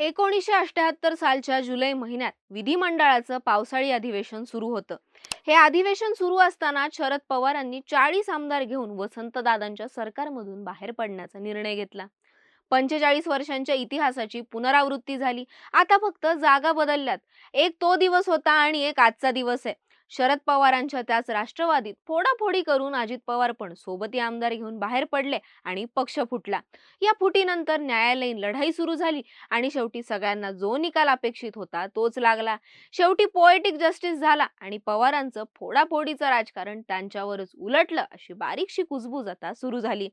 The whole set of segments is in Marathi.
एकोणीसशे अठ्याहत्तर सालच्या जुलै महिन्यात विधिमंडळाचं पावसाळी अधिवेशन सुरू होतं. हे अधिवेशन सुरू असताना शरद पवारांनी चाळीस आमदार घेऊन वसंतदादांच्या सरकारमधून बाहेर पडण्याचा निर्णय घेतला. पंचेचाळीस वर्षांच्या इतिहासाची पुनरावृत्ती झाली. आता फक्त जागा बदलल्यात. एक तो दिवस होता आणि एक आजचा दिवस आहे. शरद पवारांच्या त्याच राष्ट्रवादीत फोडाफोडी करून अजित पवार पण सोबती आमदार घेऊन बाहेर पडले आणि पक्ष फुटला. या फुटीनंतर न्यायालयीन लढाई सुरू झाली आणि शेवटी सगळ्यांना जो निकाल अपेक्षित होता तोच लागला. शेवटी पोएटिक जस्टिस झाला आणि पवारांचं फोडाफोडीचं राजकारण त्यांच्यावरच उलटलं अशी बारीकशी कुजबूज आता सुरू झाली.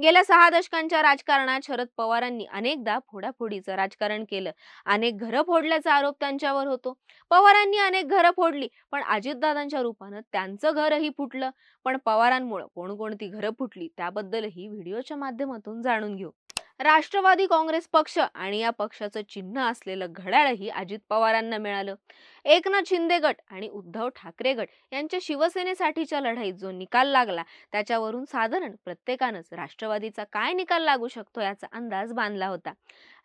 गेल्या सहा दशकांच्या राजकारणात शरद पवारांनी अनेकदा फोडाफोडीचं राजकारण केलं. अनेक घरं फोडल्याचा आरोप त्यांच्यावर होतो. पवारांनी अनेक घरं फोडली पण अजित अजितदादांच्या रूपानं त्यांचं घरही फुटलं. पण पवारांमुळे कोणकोणती घरं फुटली त्याबद्दलही व्हिडिओच्या माध्यमातून जाणून घेऊ. राष्ट्रवादी काँग्रेस पक्ष आणि या पक्षाचं चिन्ह असलेलं घड्याळही अजित पवारांना मिळालं. एकनाथ शिंदे गट आणि उद्धव ठाकरे गट यांच्या शिवसेनेसाठीच्या लढाईत जो निकाल लागला त्याच्यावरून साधारण प्रत्येकानंच राष्ट्रवादीचा काय निकाल लागू शकतो याचा अंदाज बांधला होता.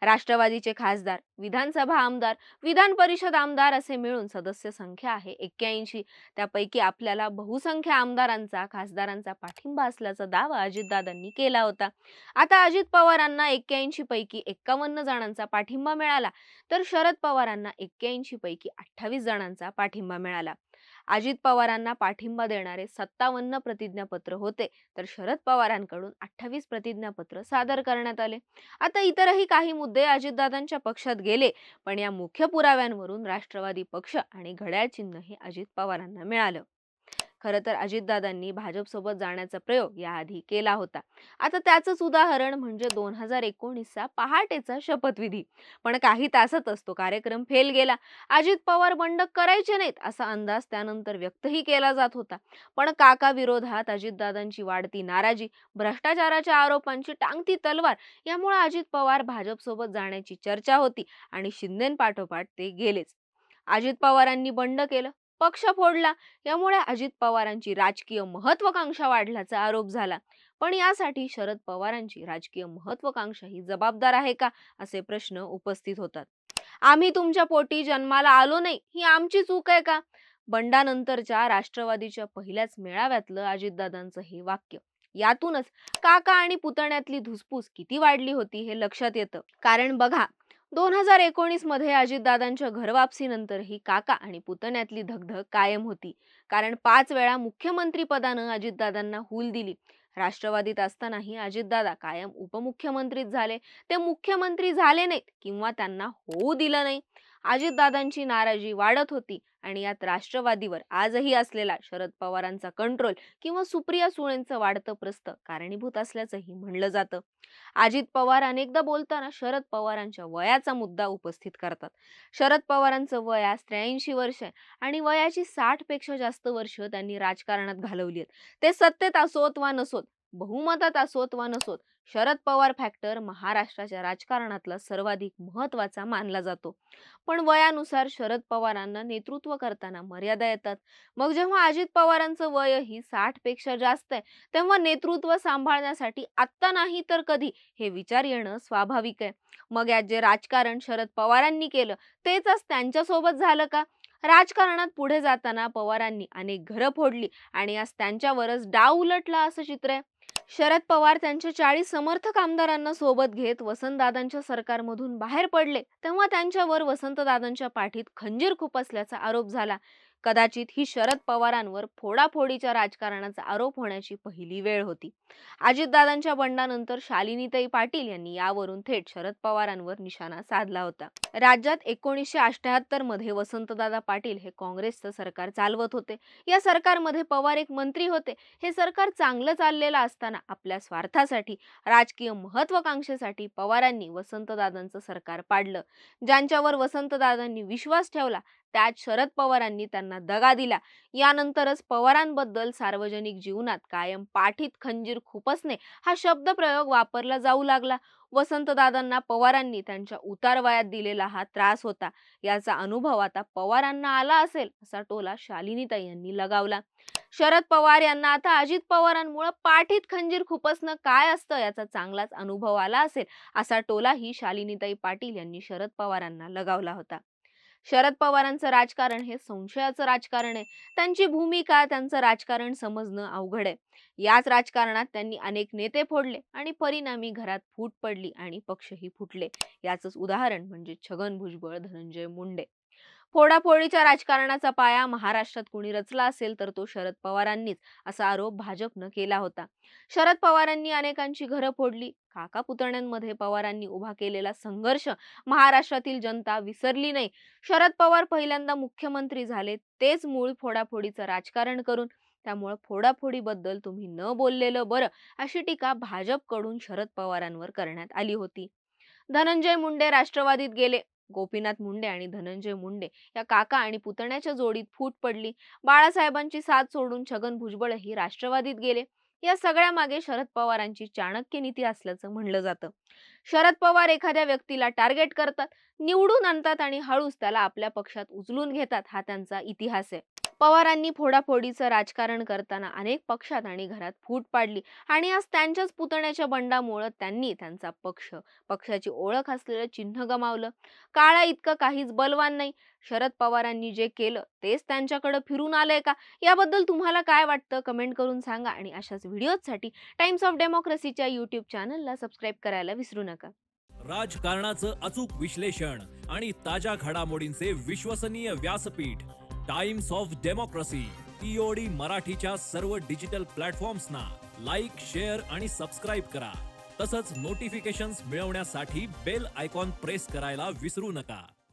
राष्ट्रवादीचे खासदार विधानसभा आमदार विधान परिषद आमदार असे मिळून सदस्य संख्या आहे एक्क्याऐंशी. त्यापैकी आपल्याला बहुसंख्य आमदारांचा खासदारांचा पाठिंबा असल्याचा दावा अजितदादांनी केला होता. आता अजित पवारांना एक्क्याऐंशी पैकी एक्कावन्न जणांचा पाठिंबा मिळाला तर शरद पवारांना एक्क्याऐंशी पैकी अठ्ठावीस जणांचा पाठिंबा मिळाला. अजित पवारांना पाठिंबा देणारे सत्तावन्न प्रतिज्ञापत्र होते. तर शरद पवारांकडून अठ्ठावीस प्रतिज्ञापत्र सादर करण्यात आले. आता इतरही काही मुद्दे अजितदादांच्या पक्षात गेले पण या मुख्य पुराव्यांवरून राष्ट्रवादी पक्ष आणि घड्याळ चिन्ह हे अजित पवारांना मिळालं. खरं तर अजितदादांनी भाजपसोबत जाण्याचा प्रयोग याआधी केला होता. आता त्याचंच उदाहरण म्हणजे दोन हजार एकोणीसचा पहाटेचा शपथविधी. पण काही तासातच तो कार्यक्रम फेल गेला. अजित पवार बंड करायचे नाहीत असा अंदाज त्यानंतर व्यक्तही केला जात होता. पण काका विरोधात अजितदादांची वाढती नाराजी भ्रष्टाचाराच्या आरोपांची टांगती तलवार यामुळे अजित पवार भाजपसोबत जाण्याची चर्चा होती आणि शिंदेपाठोपाठ ते गेलेच. अजित पवारांनी बंड केलं. पक्ष फोडला. यामुळे अजित पवारांची राजकीय महत्वाकांक्षा वाढल्याचा आरोप झाला. पण यासाठी शरद पवारांची राजकीय महत्वाकांक्षा ही जबाबदार आहे का? असे प्रश्न उपस्थित होतात. आम्ही तुमच्या पोटी जन्माला आलो नाही ही आमची चूक आहे का? बंडानंतरच्या राष्ट्रवादीच्या पहिल्याच मेळाव्यातलं अजितदादांचं हे वाक्य. यातूनच काका आणि पुतण्यातली धुसफूस किती वाढली होती हे लक्षात येतं. कारण बघा दोन हजार एकोणीसमध्ये अजितदादांच्या घरवापसीनंतरही काका आणि पुतण्यातली धगधग कायम होती. कारण पाच वेळा मुख्यमंत्रीपदानं अजितदादांना हूल दिली. राष्ट्रवादीत असतानाही अजितदादा कायम उपमुख्यमंत्रीच झाले. ते मुख्यमंत्री झाले नाहीत किंवा त्यांना होऊ दिलं नाही. अजितदादांची नाराजी वाढत होती आणि यात राष्ट्रवादीवर आजही असलेला शरद पवारांचा कंट्रोल किंवा सुप्रिया सुळेंचं वाढतं प्रस्त कारणीभूत असल्याचंही म्हणलं जातं. अजित पवार अनेकदा बोलताना शरद पवारांच्या वयाचा मुद्दा उपस्थित करतात. शरद पवारांचं वय आज त्र्याऐंशी वर्ष आहे आणि वयाची साठपेक्षा जास्त वर्ष त्यांनी राजकारणात घालवली आहेत. ते सत्तेत असोत वा नसोत बहुमतात असोत वा नसोत शरद पवार फॅक्टर महाराष्ट्राच्या राजकारणातला सर्वाधिक महत्त्वाचा मानला जातो. पण वयानुसार शरद पवारांना नेतृत्व करताना मर्यादा येतात. मग जेव्हा अजित पवारांचं वय ही साठपेक्षा जास्त आहे तेव्हा नेतृत्व सांभाळण्यासाठी आत्ता नाही तर कधी हे विचार येणं स्वाभाविक आहे. मग यात जे राजकारण शरद पवारांनी केलं तेच आज त्यांच्यासोबत झालं का? राजकारणात पुढे जाताना पवारांनी अनेक घरं फोडली आणि आज त्यांच्यावरच डाव उलटला असं चित्र आहे. शरद पवार त्यांच्या चाळीस समर्थक आमदारांना सोबत घेत वसंतदादांच्या सरकारमधून बाहेर पडले तेव्हा त्यांच्यावर वसंतदादांच्या पाठीत खंजीर खुपसल्याचा आरोप झाला. कदाचित ही शरद पवारांवर फोडाफोडीच्या राजकारणाचा आरोप होण्याची पहिली वेळ होती. अजितदादांच्या बंडानंतर शालिनीताई पाटील यांनी यावरून थेट शरद पवारांवर निशाणा साधला होता. राज्यात एकोणीसशे अठ्याहत्तरमध्ये वसंतदादा पाटील हे काँग्रेसचं सरकार चालवत होते. या सरकारमध्ये पवार एक मंत्री होते. हे सरकार चांगलं चाललेलं असताना आपल्या स्वार्थासाठी राजकीय महत्वाकांक्षेसाठी पवारांनी वसंतदादांचं सरकार पाडलं. ज्यांच्यावर वसंतदादांनी विश्वास ठेवला त्यात शरद पवारांनी त्यांना दगा दिला. यानंतरच पवारांबद्दल सार्वजनिक जीवनात कायम पाठीत खंजीर खुपसणे हा शब्दप्रयोग वापरला जाऊ लागला. वसंतदादांना पवारांनी त्यांच्या उतारवयात दिलेला हा त्रास होता. याचा अनुभव आता पवारांना आला असेल असा टोला शालिनीताई यांनी लगावला. शरद पवार यांना आता अजित पवारांमुळे पाठीत खंजीर खुपसणं काय असतं याचा चांगलाच अनुभव आला असेल असा टोलाही शालिनीताई पाटील यांनी शरद पवारांना लगावला होता. शरद पवारांचं राजकारण हे संशयाचं राजकारण आहे. त्यांची भूमिका त्यांचं राजकारण समजणं अवघड आहे. याच राजकारणात त्यांनी अनेक नेते फोडले आणि परिणामी घरात फूट पडली आणि पक्षही फुटले. याच उदाहरण म्हणजे छगन भुजबळ धनंजय मुंडे. फोडाफोडीच्या राजकारणाचा पाया महाराष्ट्रात कुणी रचला असेल तर तो शरद पवारांनीच असा आरोप भाजपनं केला होता. शरद पवारांनी अनेकांची घरं फोडली. काका पुतण्यांमध्ये पवारांनी उभा केलेला संघर्ष महाराष्ट्रातील जनता विसरली नाही. शरद पवार पहिल्यांदा मुख्यमंत्री झाले तेच मूळ फोडाफोडीचं राजकारण करून. त्यामुळं फोडाफोडीबद्दल तुम्ही न बोललेलं बरं अशी टीका भाजपकडून शरद पवारांवर करण्यात आली होती. धनंजय मुंडे राष्ट्रवादीत गेले. गोपीनाथ मुंडे आणि धनंजय मुंडे या काका आणि पुतण्याच्या जोडीत फूट पडली. बाळासाहेबांची साथ सोडून छगन भुजबळही राष्ट्रवादीत गेले. या सगळ्या मागे शरद पवारांची चाणक्य नीती असल्याचं म्हणलं जातं. शरद पवार एखाद्या व्यक्तीला टार्गेट करतात निवडून आणतात आणि हळूच त्याला आपल्या पक्षात उचलून घेतात हा त्यांचा इतिहास आहे. पवारांनी फोडाफोडीचं राजकारण करताना अनेक पक्षात आणि घरात फूट पाडली आणि आज त्यांच्याच पुतण्याच्या बंडामुळं त्यांनी त्यांचा पक्ष पक्षाची ओळख असलेलं चिन्ह गमावलं. काळा इतकं काहीच बलवान नाही. शरद पवारांनी जे केलं तेच त्यांच्याकडे फिरून आलंय का? याबद्दल तुम्हाला काय वाटतं? कमेंट करून सांगा आणि अशाच व्हिडिओजसाठी टाइम्स ऑफ डेमोक्रेसीच्या युट्यूब चॅनलला सबस्क्राईब करायला विसरू नका. राजकारणाचं अचूक विश्लेषण आणि ताज्या घडामोडींचे विश्वसनीय व्यासपीठ. टाइम्स ऑफ डेमोक्रेसी टीओडी मराठीच्या सर्व डिजिटल प्लॅटफॉर्म्सना लाईक शेअर आणि सबस्क्राईब करा. तसंच नोटिफिकेशन्स मिळवण्यासाठी बेल आयकॉन प्रेस करायला विसरू नका.